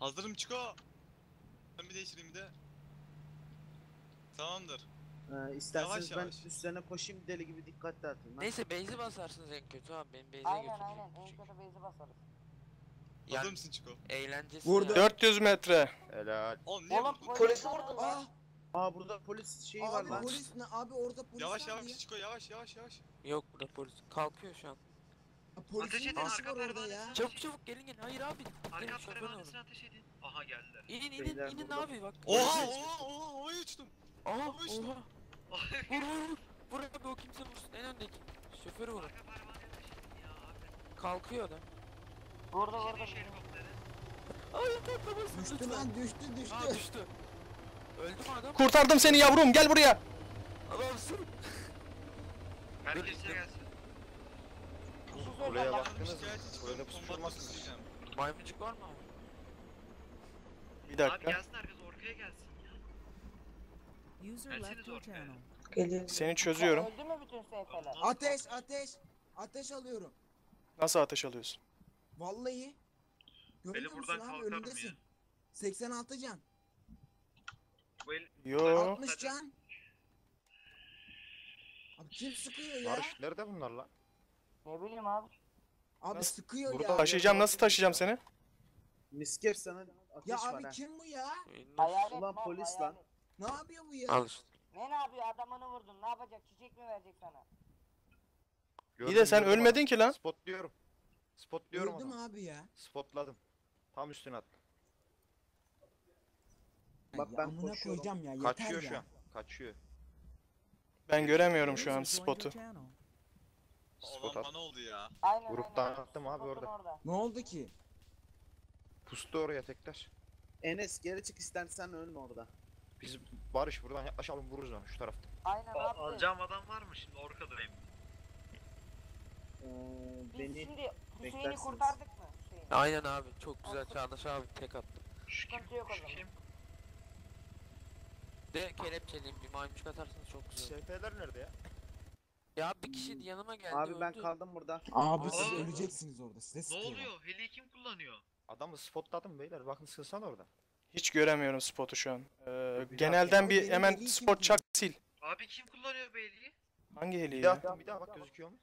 Hazırım Çiko. Ben bir değiştireyim bir de. Tamamdır. Ee, isterseniz Yavaş yavaş. ben üstlerine koşayım deli gibi dikkat dağıtayım. lan. Neyse base'i basarsınız en kötü abi benim base'e Aynen aynen. En çünkü. kötü base'i basarız. Hazır Yani mısın Çiko? eğlencesi Vurdu. yani. 400 metre. Helal. Oğlum niye Oğlum vurdun? polisi vurdun lan. Ah Aa burada polis şeyi var Abi lan. polis ne? Abi orada polis Yavaş vardı yavaş ya. Çiko yavaş yavaş yavaş. Yok burada polis kalkıyor şu an. Polisin Ateş edin, arka var orada ya? Çabuk çabuk gelin gelin hayır abi. Arka Gelin şoförün pervanesine orada. ateş edin. Aha geldiler. İnin inin Beyler inin burada. abi bak. Oha oha oha havaya uçtum. Aha oha. Vur vur vur. Vur abi o kimse vursun en öndeki. Şoförü vurun. Arka pervaneye ateş edin ya. Aferin. Kalkıyor adam. Ateş vurdu. edin şu helikoptere. Ay patlamasın Düştü lütfen. lan düştü düştü. Aa düştü. Öldü mü adam? Kurtardım seni yavrum gel buraya. Adamsın. Herkes size gelsin. Söyleyeceğim. baktınız mı? Böyle isteyeceğim. Maymuncuk var mı abi? Bir Abi dakika. gelsin herkes orkaya gelsin ya. User left your. Seni çözüyorum. Öldü mü bütün seyfeler? Ateş ateş. Ateş alıyorum. Nasıl ateş alıyorsun? Vallahi. Görmüyor Beni musun buradan abi kalkar mı ya? önündesin. 86 can. Bu el... Yo. 60 can. Abi kim sıkıyor ya? Barış nerede bunlar lan? Ne bileyim abi. Abi Nasıl? sıkıyor Burada ya. Taşıyacağım nasıl taşıyacağım seni? Misker sana ateş Ya var abi ha. kim bu ya? Hayalet Ulan mal, polis hayalet. lan. Ne yapıyor bu ya? Al işte. Ne ne yapıyor adamını vurdun ne yapacak çiçek mi verecek sana? İyi de sen Gördüm, ölmedin ki lan. Spotluyorum. Spotluyorum Öldüm onu. abi ya. Spotladım. Tam üstüne attım. Bak Ya ben koşuyorum. koyacağım ya yeter Kaçıyor ya. şu an. Kaçıyor. Ben göremiyorum şu an spotu. Spot Olan at. bana oldu ya. Aynen Gruptan aynen. attım abi Spotun orada. Ne oldu ki? Pustu oraya tekrar. Enes geri çık istersen ölme orada. Biz Barış buradan yaklaşalım vururuz onu şu tarafta. Aynen Al- abi. Alacağım adam var mı şimdi orkadayım. Ee, Biz beni şimdi Hüseyin'i beklersiniz. kurtardık mı? Hüseyin. Aynen abi çok güzel Çağdaş abi tek attı. Şu kim? Sıkıntı yok o Şu zaman. kim? De kelepçeliyim bir maymuncuk atarsanız çok güzel. SP'ler nerede ya? Ya bir kişi yanıma geldi Abi ben öldü. kaldım burada. Abi siz Aa. öleceksiniz orada. Size Ne sıkıyorlar. oluyor? Heliyi kim kullanıyor? Adamı spotladım beyler. Bakın sıkılsana orada. Hiç göremiyorum spotu şu an. Ee, genelden bir hemen spot çak sil. Abi kim kullanıyor bu heliyi? Hangi heli Bir daha ya? attım bir daha bak gözüküyor mu?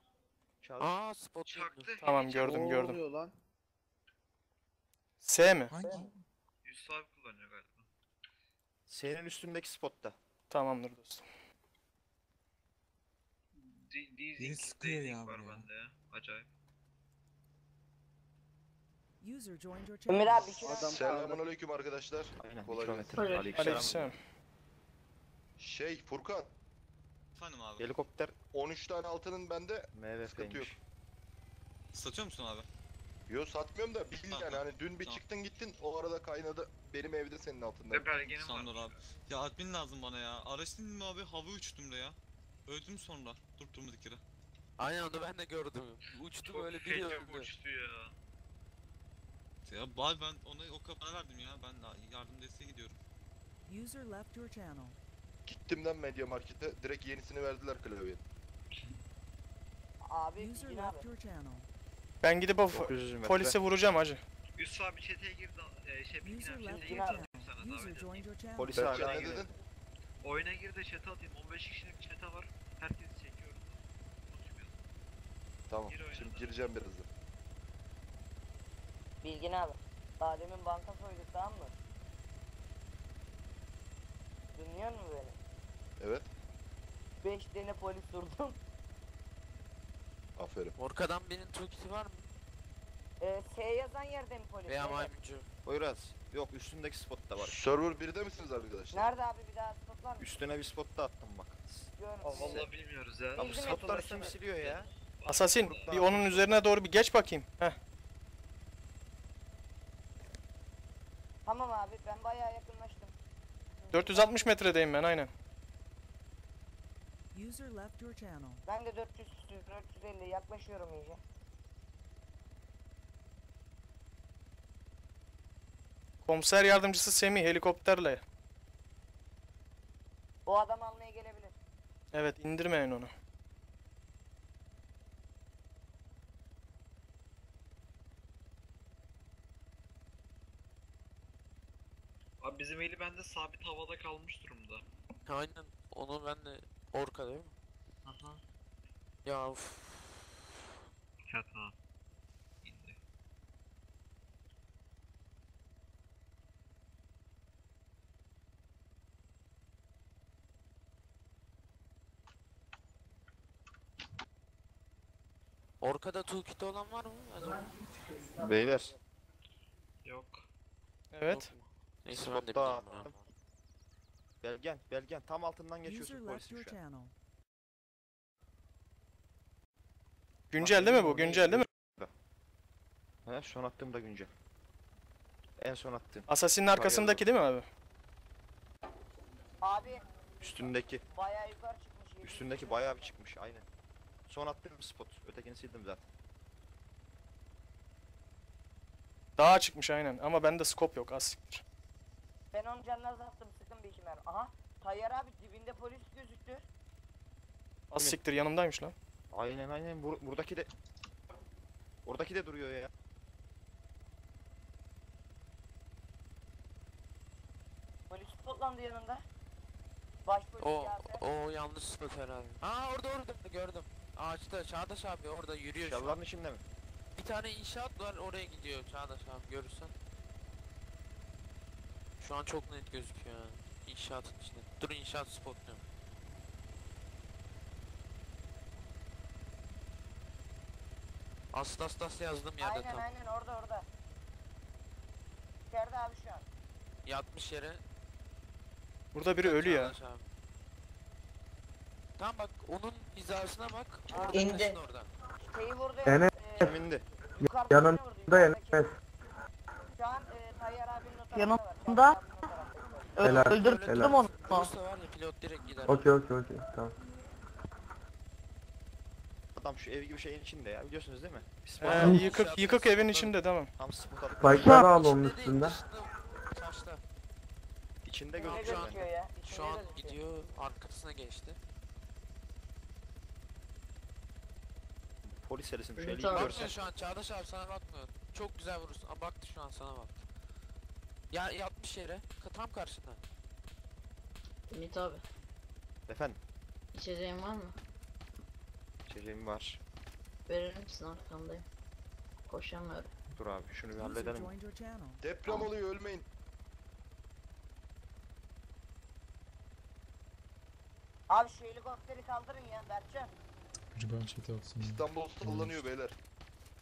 Çağır. Aa spot Çaktı. gördüm. Tamam, heli gördüm. Ne gördüm. oluyor lan? S mi? Hangi? çaktı. Yusuf abi kullanıyor galiba. Senin üstündeki spotta. Tamamdır dostum. Dizing, sıkıyor ya var bende ya. Acayip. User joined your Ömer channel. abi Adam dakika. Selamünaleyküm arkadaşlar. Aynen. Kolay kilometre. gelsin. Aleykümselam. Aleykümselam. Şey Furkan, Efendim abi. Helikopter 13 tane altının bende. Sıkıntı yok. Satıyor musun abi? Yo satmıyorum da bil Tamam, yani hani dün bir tamam. çıktın gittin o arada kaynadı benim evde senin altında. Belgenim var. Sandor abi. Ya admin lazım bana ya. Araçtın mı abi? Hava uçtum da ya. Öldüm sonra. Durmadık yere. Aynen onu ben de gördüm. Uçtu Çok böyle biri feci öldü. uçtu ya. Ya abi ben ona o kadar verdim ya. Ben de yardım desteğe gidiyorum. User left your channel. Gittim lan Media Market'e direkt yenisini verdiler klavyeye. Abi User abi. left your channel. Ben gidip o 900 metre. polisi vuracağım hacı. Yusuf abi çeteye girdi. E, şey User abi left çeteye your girdi. channel. Sana User davet joined your channel. Polis Berkcan hala ne dedin? Oyuna gir de chat'e atayım. 15 kişilik chat'e var. Herkesi çekiyorum. Tamam Gir oyuna şimdi da. gireceğim birazdan. Bilgin abi. Daha demin banka soyduk tamam mı? Dinliyor musun beni? Evet 5 tane polis durdum. aferin. Orkadan birinin Türk'ü var mı? Ee, S yazan yerde mi polis? Veya Evet. maymuncu. Poyraz. Yok üstündeki spotta var. Server 1'de misiniz arkadaşlar? Nerede abi bir daha spotlar mı? Üstüne bir spot da attım bak. Görmüyorum. Vallahi bilmiyoruz ya. Bizim spotları yapılması kim siliyor ya? Assassin bir onun üzerine doğru bir geç bakayım. Heh. Tamam abi ben bayağı yakınlaştım. 460 metredeyim ben aynen. User left your channel. Ben de 400 450 yaklaşıyorum iyice. Komiser yardımcısı Semih helikopterle. O adam almaya gelebilir. Evet indirmeyin onu. Abi bizim eli bende sabit havada kalmış durumda. Aynen. Onu ben de orka değil mi? Aha. Ya uf. Çatı. Orkada toolkit olan var mı? Beyler. Yok. Evet. Neyse ben de Spotta bilmiyorum ya. attım. Belgen, belgen. Tam altından User geçiyorsun left polisin your şu an. channel. Güncel değil mi bu? Güncel değil mi? He, son attığım da güncel. En son attığım. Assassin'in arkasındaki değil mi abi? Abi Üstündeki. bayağı yukarı çıkmış. Üstündeki yüz bayağı bir çıkmış aynen. Son attığım spot. Ötekini sildim zaten. Dağa çıkmış aynen ama bende scope yok az siktir. Ben onun canına attım sıkın bir iki mermi. Aha. Tayyar abi dibinde polis gözüktü. Az Mi? siktir yanımdaymış lan. Aynen aynen. Bur buradaki de... Oradaki de duruyor ya. Polis spotlandı yanında. Baş polis O, Yaser. o yanlış spot herhalde. Aa orada orada gördüm. Ağaçta Çağdaş abi orada yürüyor şu an. Şalların içinde mi? Bir tane inşaat var oraya gidiyor Çağdaş abi görürsen. Şu an çok net gözüküyor yani. İnşaatın içinde. Dur inşaat spotluyorum. Astas tas yazdım yerde Aynen tam. aynen orada orada. İçeride abi şu an. Yatmış yere. Burada biri ölü ya. Çağdaş abi. Tamam bak onun hizasına bak. Orada indi. taşın orada. Şeyi vurdu. Enes. e, indi? Yanında vurdu. Enes. Şu an e, Tayyar abinin o tarafında Yanımda. var. Helal. Öldürdüm helal. onu. Bursa var ya pilot direkt gider. Okey okey okey. Tamam. Adam şu ev gibi şeyin içinde ya. Biliyorsunuz değil mi? Ee, attım. yıkık yıkık evin içinde tamam. Tam spot. Spike'ları al onun İçinde değil, dışında, Taşta. İçinde Ne gözüküyor Şu an- gözüküyor bende. ya? Şu İçinde an gözüküyor. gidiyor arkasına geçti. Polis Evet eli abi. görsen. Şu an Çağdaş abi sana bakmıyor. Çok güzel vurursun. Aa, baktı şu an sana baktı. Ya yatmış yere. Ka- Tam karşında. Ümit abi, Efendim. içeceğin var mı? İçeceğim var. Verir misin arkamdayım? Koşamıyorum. Dur abi şunu bir User halledelim. joined your channel. Deprem oluyor ölmeyin. Abi şu helikopteri kaldırın ya Berkcan. İstanbul sallanıyor beyler.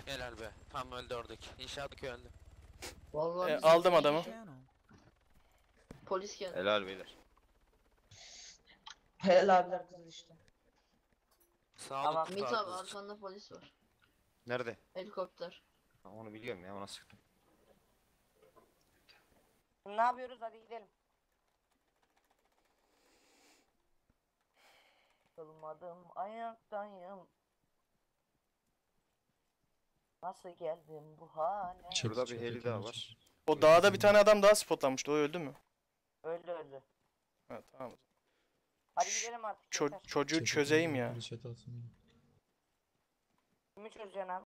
Helal be. Tam öldü oradaki. İnşaattaki öldü. Vallahi E, bizim aldım adamı. Channel. Polis geldi. Helal beyler. Helal abiler kızı işte. Sağ Tamam. olun. Ümit abi arkanda polis var. Nerede? Helikopter. Ha, onu biliyorum ya ona sıktım. Ne yapıyoruz hadi gidelim. Kılmadım ayaktayım. Nasıl geldim bu hale? Şurada bir heli daha var. O dağda bir tane adam daha spotlanmıştı. O öldü mü? Öldü öldü. Ha tamam. Hadi gidelim artık. Ço- yeter. çocuğu çözeyim ya. Kimi çözeceksin abi?